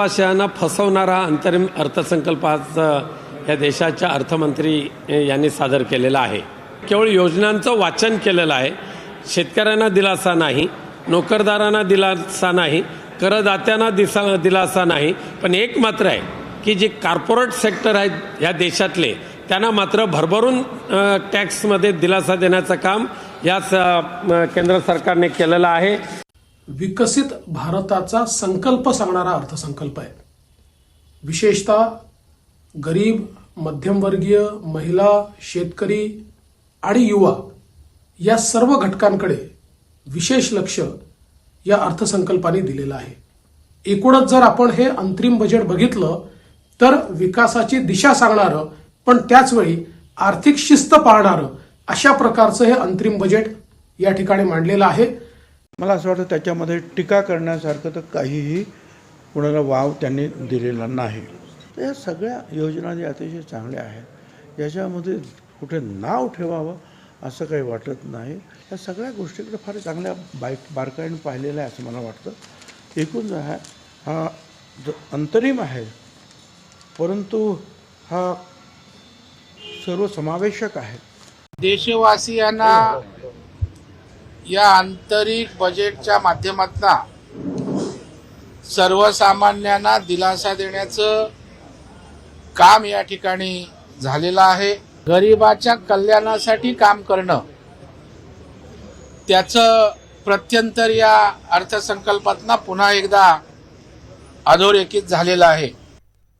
देशवासियांना फसवणारा अंतरिम अर्थसंकल्पाचं या देशाच्या अर्थमंत्री यांनी सादर केलेला आहे. केवळ योजनांचं वाचन केलेलं आहे. शेतकऱ्यांना दिलासा नाही नोकरदारांना दिलासा नाही करदात्यांना दिसा दिलासा नाही. पण एक मात्र आहे की जे कार्पोरेट सेक्टर आहेत या देशातले त्यांना मात्र भरभरून टॅक्समध्ये दिलासा देण्याचं काम या स- केंद्र सरकारने केलेलं आहे. विकसित भारताचा संकल्प सांगणारा अर्थसंकल्प आहे. विशेषतः गरीब मध्यमवर्गीय महिला शेतकरी आणि युवा या सर्व घटकांकडे विशेष लक्ष या अर्थसंकल्पाने दिलेलं आहे. एकूणच जर आपण हे अंतरिम बजेट बघितलं तर विकासाची दिशा सांगणारं पण त्याचवेळी आर्थिक शिस्त पाळणारं अशा प्रकारचं हे अंतरिम बजेट या ठिकाणी मांडलेलं आहे. मला असं वाटतं त्याच्यामध्ये टीका करण्यासारखं तर काहीही कुणाला वाव त्यांनी दिलेला नाही. तर या सगळ्या योजना ज्या अतिशय चांगल्या आहेत याच्यामध्ये कुठे नाव ठेवावं असं काही वाटत नाही. या सगळ्या गोष्टीकडे फार चांगल्या बाय बारकाईने पाहिलेलं आहे असं मला वाटतं. एकूण जो आहे हा जो अंतरिम आहे परंतु हा सर्वसमावेशक आहे. देशवासियांना या आंतरिक बजेटच्या माध्यमातून सर्वसामान्यांना दिलासा देण्याचं काम या ठिकाणी झालेलं आहे. गरिबाच्या कल्याणासाठी काम करणं त्याचं प्रत्यंतर या अर्थसंकल्पातनं पुन्हा एकदा अधोरेखित झालेलं आहे.